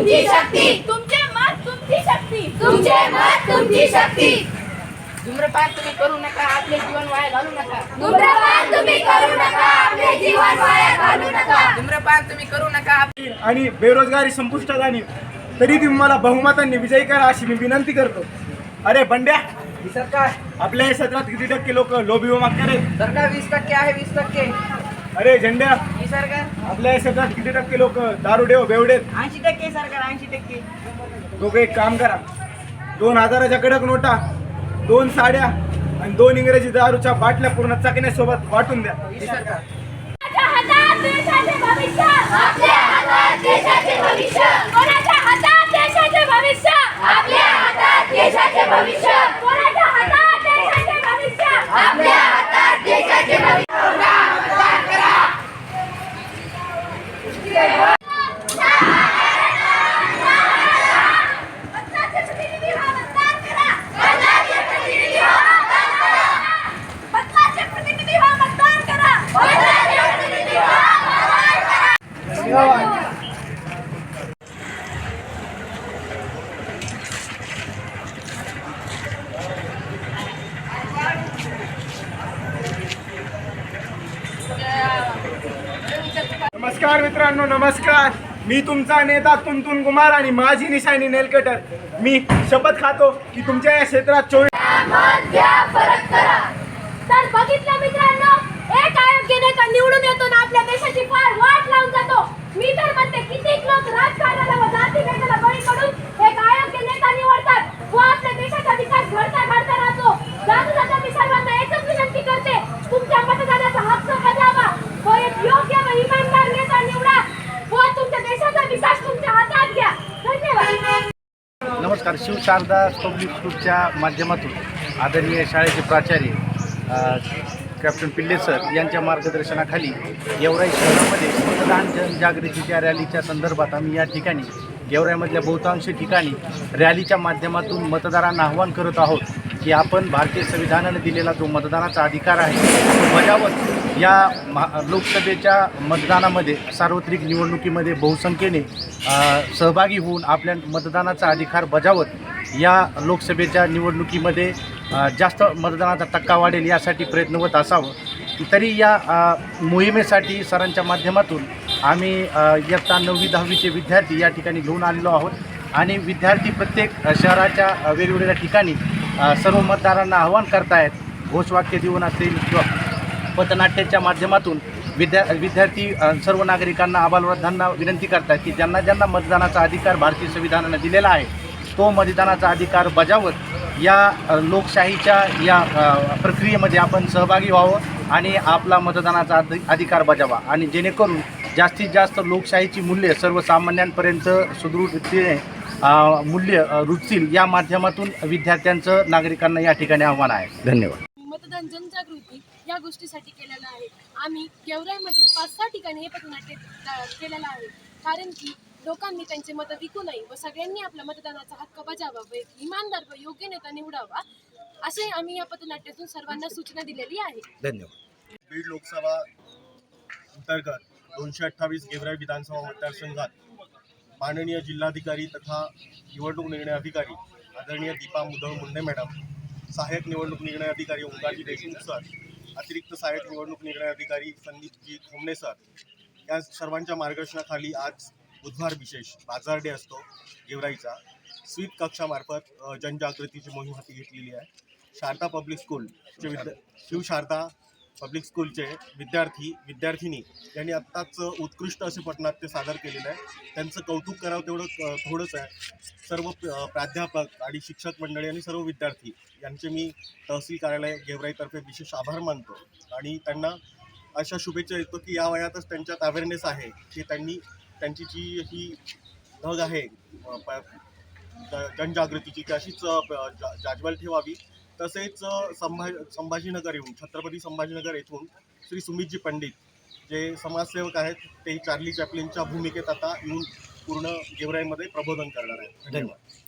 तुमची शक्ती. तुमचे मत तुमची शक्ती. तुमचे मत तुमची शक्ती. धूम्रपान तुम्ही करू नका आपले जीवन वाया घालू नका. धूम्रपान तुम्ही करू नका आपले जीवन वाया घालू नका. धूम्रपान तुम्ही करू नका. आणि बेरोजगारी संपुष्टात आणीन. तरी तुम्ही मला बहुमतांनी विजयी करा अशी मी विनंती करतो. अरे बंड्या सरकार आपल्या या सत्रात किती टक्के लोक लोभी मागणार आहेत? सरकार वीस टक्के आहे वीस टक्के. अरे झेंड्या. ही सरकार आपल्या या सत्रात किती टक्के लोक दारुडे बेवडेत ऐंशी टक्के सरकार ऐंशी टक्के. दोघं एक काम करा. दोन हजाराच्या कडक नोटा दोन साड्या आणि दोन इंग्रजी दारूच्या बाटल्या पूर्ण चकण्यासोबत वाटून द्या. ही सरकार कोणाच्या हातात देशाचे भविष्य? आपल्या हातात देशाचे भविष्य. कोणाच्या हातात देशाचे भविष्य? आपल्या हातात देशाचे भविष्य कोणाच्या हातात देशाचे भविष्य आपल्या हातात देशाचे भविष्य पत्राचे प्रतिनिधी व्हा, मतदान करा. पत्राचे प्रतिनिधी व्हा, मतदान करा. पत्राचे प्रतिनिधी व्हा, मतदान करा. पत्राचे प्रतिनिधी व्हा, मतदान करा. नमस्कार मित्रांनो नमस्कार. मी तुमचा नेता तुंतुन कुमार आणि माझी निशाणी नेलकटर. मी शपथ खातो की तुमच्या या क्षेत्रात चोवीस तर बघितलं मित्रांनो एक आयोग्य निवडून येतो ना आपल्या देशाची फार वाट लावून जातो. मी तर म्हणते कितीक लोक राजकारणाला व जाती भेदाला बळी पडून एक आयोग्य नेता निवडतात व आपल्या देशाचा विकास घडता घडता राहतो जाता जाता मी सर्वांना एकच विनंती करते तुमच्या मतदानाचा हक्क बजावा व एक योग्य व इमानदार नेता निवडा व तुमच्या देशाचा विकास तुमच्या हातात घ्या धन्यवाद नमस्कार. शिवशारदा पब्लिक स्कूलच्या माध्यमातून आदरणीय शाळेचे प्राचार्य कॅप्टन पिल्ले सर यांच्या मार्गदर्शनाखाली गेवराई शहरामध्ये मतदान जनजागृतीच्या रॅलीच्या संदर्भात आम्ही या ठिकाणी गेवराईमधल्या बहुतांश ठिकाणी रॅलीच्या माध्यमातून मतदारांना आव्हान करत आहोत की आपण भारतीय संविधानाने दिलेला जो मतदानाचा अधिकार आहे तो बजावत या महा लोकसभेच्या मतदानामध्ये सार्वत्रिक निवडणुकीमध्ये बहुसंख्येने सहभागी होऊन आपल्या मतदानाचा अधिकार बजावत या लोकसभेच्या निवडणुकीमध्ये जास्त मतदानाचा टक्का वाढेल यासाठी प्रयत्नवत असावं. तरी या मोहिमेसाठी सरांच्या माध्यमातून आम्ही इयत्ता नववी दहावीचे विद्यार्थी या ठिकाणी घेऊन आलेलो आहोत. आणि विद्यार्थी प्रत्येक शहराच्या वेगवेगळ्या ठिकाणी सर्व मतदारांना आव्हान करतायत घोषवाक्य देऊन असतील किंवा पथनाट्याच्या माध्यमातून विद्या विद्यार्थी सर्व नागरिकांना आबालवृद्धांना विनंती करतात की ज्यांना ज्यांना मतदानाचा अधिकार भारतीय संविधानानं दिलेला आहे तो मतदानाचा अधिकार बजावत या लोकशाहीच्या या प्रक्रियेमध्ये आपण सहभागी व्हावं आणि आपला मतदानाचा अधि अधिकार बजावा. आणि जेणेकरून जास्तीत जास्त लोकशाहीची मूल्ये सर्वसामान्यांपर्यंत सुदृढ मूल्य रुचतील या माध्यमातून विद्यार्थ्यांचं नागरिकांना या ठिकाणी आव्हान आहे. धन्यवाद. मतदान जनजागृती या गोष्टीसाठी केलेलं आहे. आम्ही गेवराईमध्ये पाच सहा ठिकाणी हे पथनाट्य केलेलं आहे. कारण की लोकांनी त्यांचे मतं विकू नये व सगळ्यांनी आपला मतदानाचा हक्क बजावा व एक इमानदार व योग्य नेता निवडावा असे आम्ही या पथनाट्यातून सर्वांना सूचना दिलेली आहे. धन्यवाद. बीड लोकसभा अंतर्गत दोनशे अठ्ठावीस गेवराई विधानसभा मतदारसंघात माननीय जिल्हाधिकारी तथा निवडणूक निर्णय अधिकारी आदरणीय दीपा मुदळ मुंडे मॅडम सहाय्यक निवडणूक निर्णय अधिकारी ओंकारजी देशमुख सर अतिरिक्त सहाय्यक निवडणूक निर्णय अधिकारी संदीपजी खोमणे सर या सर्वांच्या मार्गदर्शनाखाली आज बुधवार विशेष बाजार डे असतो गेवराईचा. स्वीप कक्षामार्फत जनजागृतीची मोहीम हाती घेतलेली आहे. शारदा पब्लिक स्कूल विद्या शिव शारदा पब्लिक स्कूलचे विद्यार्थी विद्यार्थिनी यांनी आत्ताच उत्कृष्ट असे पटनाट्य सादर केलेलं आहे. त्यांचं कौतुक करावं तेवढं थोडंच आहे. सर्व प्राध्यापक आणि शिक्षक मंडळी आणि सर्व विद्यार्थी यांचे मी तहसील कार्यालय गेवराईतर्फे विशेष आभार मानतो. आणि त्यांना अशा शुभेच्छा देतो की या वयातच त्यांच्यात अवेअरनेस आहे की त्यांनी त्यांची जी ही धग आहे प- जनजागृतीची ती अशीच जा- ठेवावी. तसेच अ, संभा संभाजीनगर येऊन छत्रपती संभाजीनगर येथून श्री सुमितजी पंडित जे समाजसेवक आहेत ते चार्ली चॅपलिनच्या भूमिकेत आता येऊन पूर्ण गेवराईमध्ये प्रबोधन करणार आहेत. धन्यवाद.